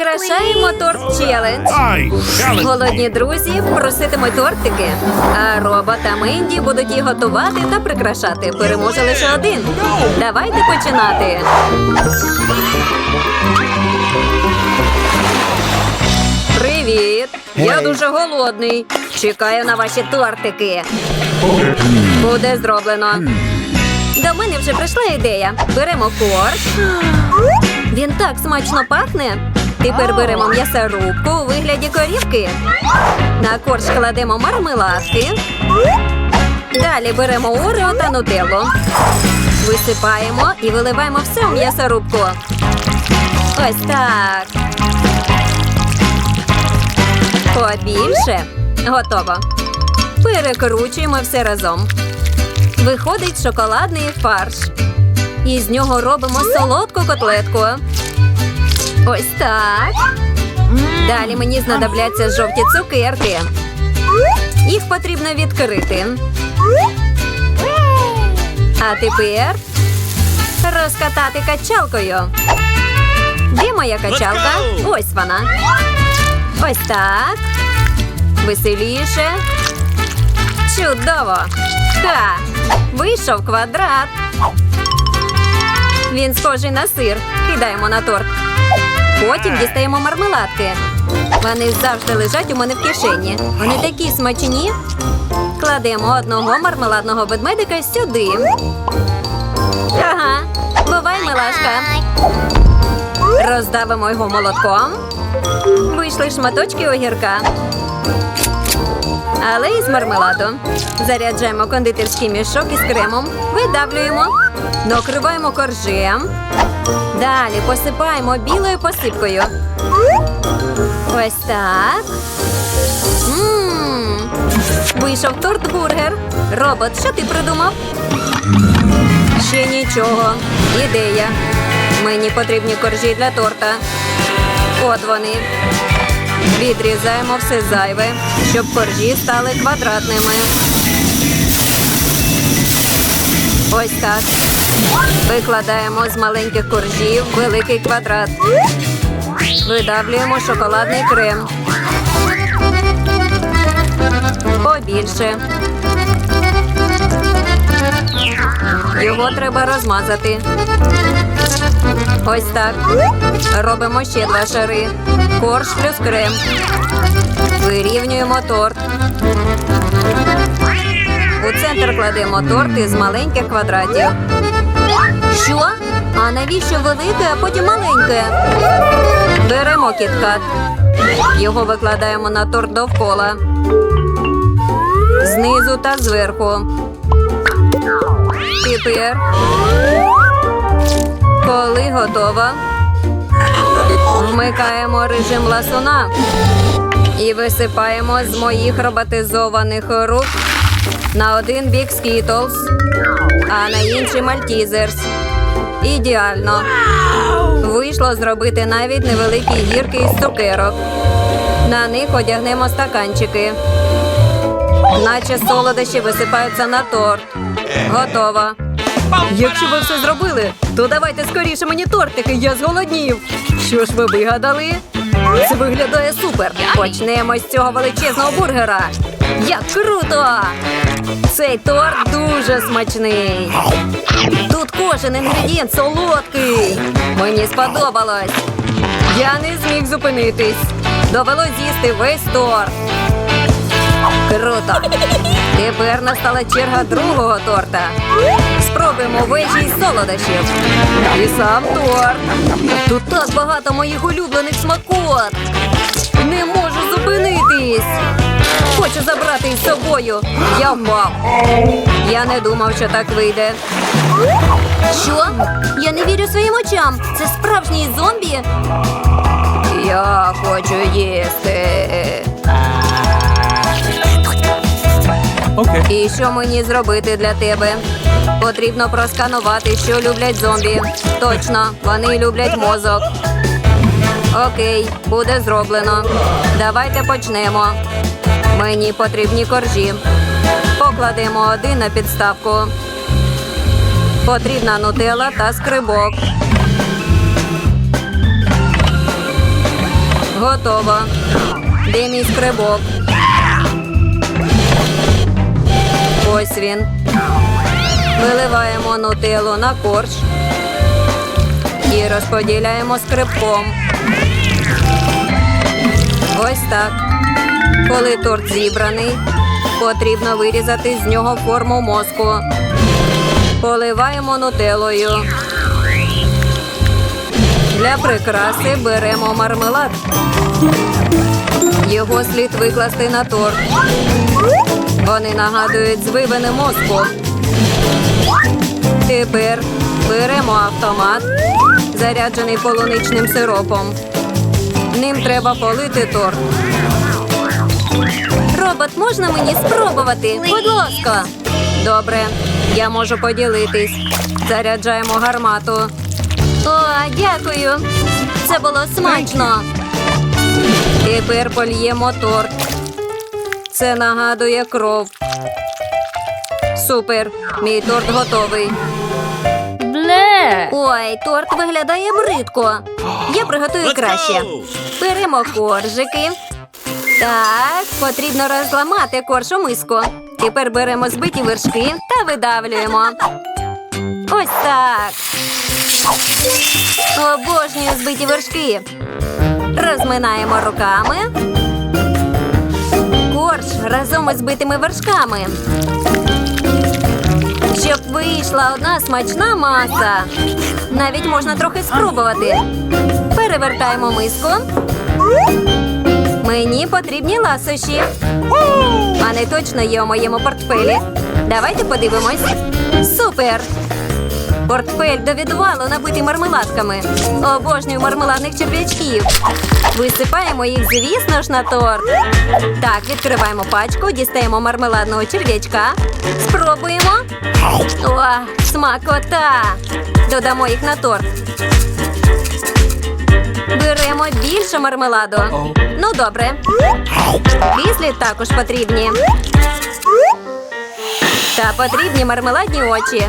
Прикрашаємо торт челендж. Голодні друзі проситимуть тортики, а Роба та Менді будуть їх готувати та прикрашати. Переможе лише один. Давайте починати. Привіт! Я дуже голодний. Чекаю на ваші тортики. Буде зроблено. До мене вже прийшла ідея. Беремо корж. Він так смачно пахне. Тепер беремо м'ясорубку у вигляді корівки. На корж кладемо мармеладки. Далі беремо орео та нутеллу. Висипаємо і виливаємо все в м'ясорубку. Ось так. Побільше. Готово. Перекручуємо все разом. Виходить шоколадний фарш. І з нього робимо солодку котлетку. Ось так. Далі мені знадобляться жовті цукерки. Їх потрібно відкрити. А тепер розкатати качалкою. Де моя качалка? Ось вона. Ось так. Веселіше. Чудово. Ха! Вийшов квадрат. Він схожий на сир. Кидаємо на торт. Потім дістаємо мармеладки. Вони завжди лежать у мене в кишені. Вони такі смачні. Кладемо одного мармеладного ведмедика сюди. Ага, бувай, милашка. Роздавимо його молотком. Вийшли шматочки огірка. Але із мармеладу. Заряджаємо кондитерський мішок із кремом, видавлюємо, накриваємо коржем. Далі посипаємо білою посипкою. Ось так. Мм. Вийшов торт-бургер. Робот, що ти придумав? Ще нічого. Ідея. Мені потрібні коржі для торта. От вони. Відрізаємо все зайве, щоб коржі стали квадратними. Ось так. Викладаємо з маленьких коржів великий квадрат. Видавлюємо шоколадний крем. Побільше. Його треба розмазати. Ось так. Робимо ще два шари. Корж плюс крем. Вирівнюємо торт. У центр кладемо торт із маленьких квадратів. Що? А навіщо велике, а потім маленьке? Беремо кіткат. Його викладаємо на торт довкола. Знизу та зверху. Тепер, коли готова, вмикаємо режим ласуна і висипаємо з моїх роботизованих рук на один бік Skittles, а на інший Мальтізерс. Ідеально. Вийшло зробити навіть невеликі гірки із цукерок. На них одягнемо стаканчики. Наче солодощі висипаються на торт. Готово. Якщо ви все зробили, то давайте скоріше мені тортики, я зголоднів. Що ж ви вигадали? Це виглядає супер. Почнемо з цього величезного бургера. Як круто! Цей торт дуже смачний. Тут кожен інгредієнт солодкий. Мені сподобалось. Я не зміг зупинитись. Довелось з'їсти весь торт. Круто! Тепер настала черга другого торта. Спробуємо вежі із солодощів. І сам торт. Тут так багато моїх улюблених смакот. Не можу зупинитись. Хочу забрати із собою. Я впав. Я не думав, що так вийде. Що? Я не вірю своїм очам. Це справжній зомбі. Я хочу їсти. Okay. І що мені зробити для тебе? Потрібно просканувати, що люблять зомбі. Точно, вони люблять мозок. Окей, буде зроблено. Давайте почнемо. Мені потрібні коржі. Покладемо один на підставку. Потрібна нутела та скрибок. Готово. Де мій скрибок? Ось він. Виливаємо нутеллу на корж і розподіляємо скрибком. Ось так. Коли торт зібраний, потрібно вирізати з нього форму мозку. Поливаємо нутеллою. Для прикраси беремо мармелад. Його слід викласти на торт. Вони нагадують звивини мозку. Тепер беремо автомат, заряджений полуничним сиропом. Ним треба полити торт. Робот, можна мені спробувати? Будь ласка. Добре, я можу поділитись. Заряджаємо гармату. О, дякую. Це було смачно. Тепер польємо торт. Це нагадує кров. Супер. Мій торт готовий. Бле. Ой, торт виглядає бридко. Я приготую краще. Беремо коржики. Так, потрібно розламати корж у миску. Тепер беремо збиті вершки та видавлюємо. Ось так. Обожнюю збиті вершки. Розминаємо руками. Корж разом із збитими вершками. Щоб вийшла одна смачна маса. Навіть можна трохи спробувати. Перевертаємо миску. Мені потрібні ласощі. Вони точно є у моєму портфелі. Давайте подивимось. Супер! Портфель до відвалу набитий мармеладками. Обожнюю мармеладних черв'ячків. Висипаємо їх, звісно ж, на торт. Так, відкриваємо пачку, дістаємо мармеладного черв'ячка. Спробуємо. О, смакота! Додамо їх на торт. Беремо більше мармеладу. Ну, добре. Кислі також потрібні. Та потрібні мармеладні очі.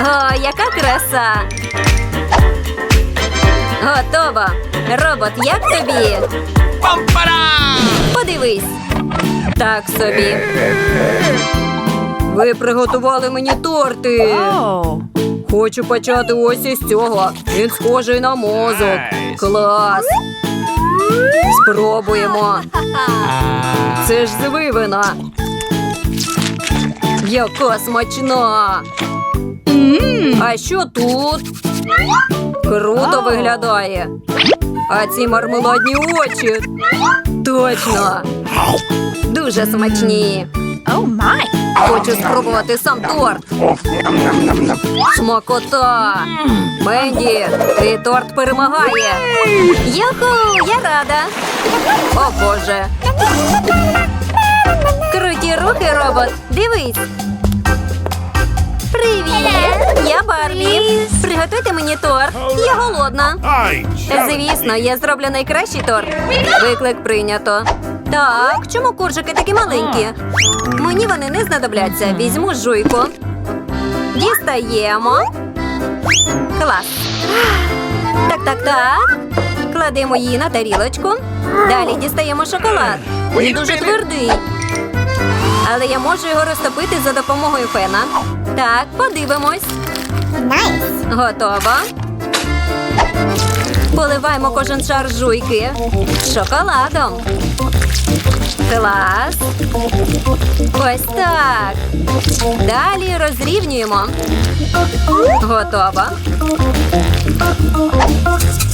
О, яка краса! Готово! Робот, як тобі? Подивись. Так собі. Ви приготували мені торти. Хочу почати ось із цього. Він схожий на мозок. Клас. Спробуємо. Це ж звивина. Яка смачна. А що тут? Круто виглядає. А ці мармеладні очі. Точно. Дуже смачні. Хочу спробувати сам торт. Смакота! Менді, твій торт перемагає. Юху, я рада. О Боже. Круті рухи, робот. Дивись. Привіт! Я Барбі. Приготуйте мені торт. Я голодна. Звісно, я зроблю найкращий торт. Виклик прийнято. Так, чому коржики такі маленькі? Мені вони не знадобляться. Візьму жуйку. Дістаємо. Клас. Так, так, так. Кладемо її на тарілочку. Далі дістаємо шоколад. Він дуже твердий. Але я можу його розтопити за допомогою фена. Так, подивимось. Готово. Поливаємо кожен шар жуйки шоколадом. Клас. Ось так. Далі розрівнюємо. Готово.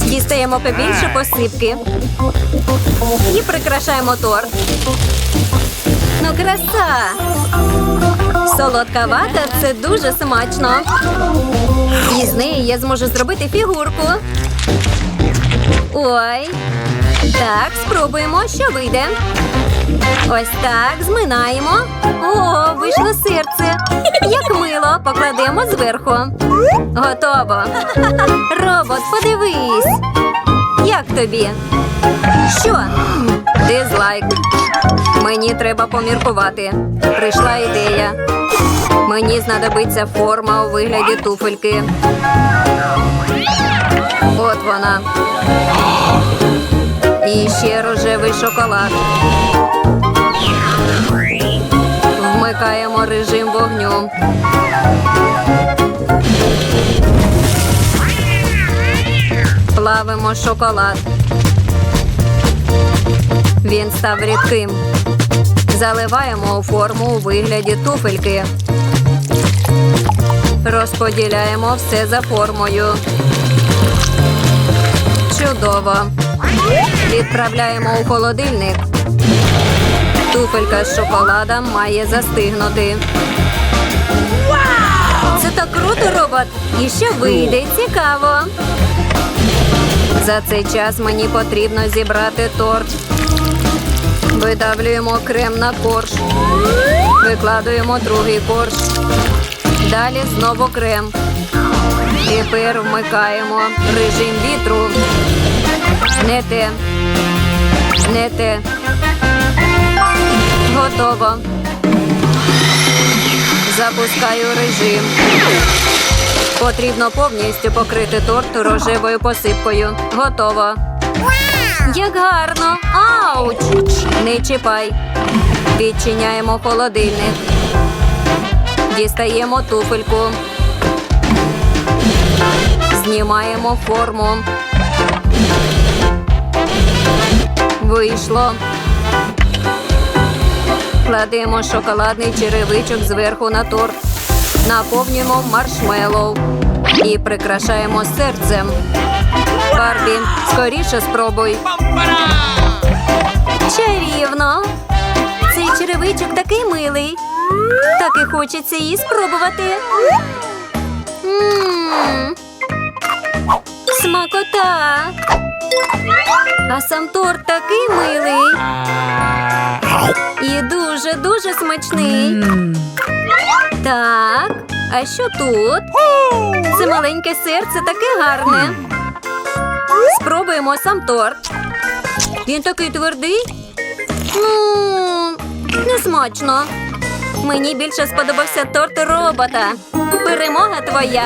Дістаємо побільше посипки. І прикрашаємо торт. Ну, краса! Солодка вата це дуже смачно. І з неї я зможу зробити фігурку. Ой. Так, спробуємо, що вийде. Ось так, зминаємо. О, вийшло серце. Як мило, покладемо зверху. Готово. Робот, подивись. Як тобі? Що? Дизлайк. Мені треба поміркувати. Прийшла ідея. Мені знадобиться форма у вигляді туфельки. От вона. І ще рожевий шоколад. Вмикаємо режим вогню. Плавимо шоколад. Він став рідким. Заливаємо форму у вигляді туфельки. Розподіляємо все за формою. Чудово. Відправляємо у холодильник. Туфелька з шоколадом має застигнути. Це так круто, робот! І що вийде? Цікаво. За цей час мені потрібно зібрати торт. Видавлюємо крем на корж. Викладуємо другий корж. Далі знову крем. Тепер вмикаємо режим вітру. Не те. Не те. Готово. Запускаю режим. Потрібно повністю покрити торт рожевою посипкою. Готово. Як гарно! Ауч! Чіпай. Відчиняємо холодильник. Дістаємо туфельку. Знімаємо форму. Вийшло. Кладемо шоколадний черевичок зверху на торт. Наповнюємо маршмеллоу і прикрашаємо серцем. Барбі, скоріше спробуй. Чарівно. Цей черевичок такий милий. Так і хочеться її спробувати. Смакота. А сам торт такий милий. І дуже-дуже смачний. Так, а що тут? Це маленьке серце таке гарне. Спробуємо сам торт. Він такий твердий. Ну, не смачно. Мені більше сподобався торт робота. Перемога твоя.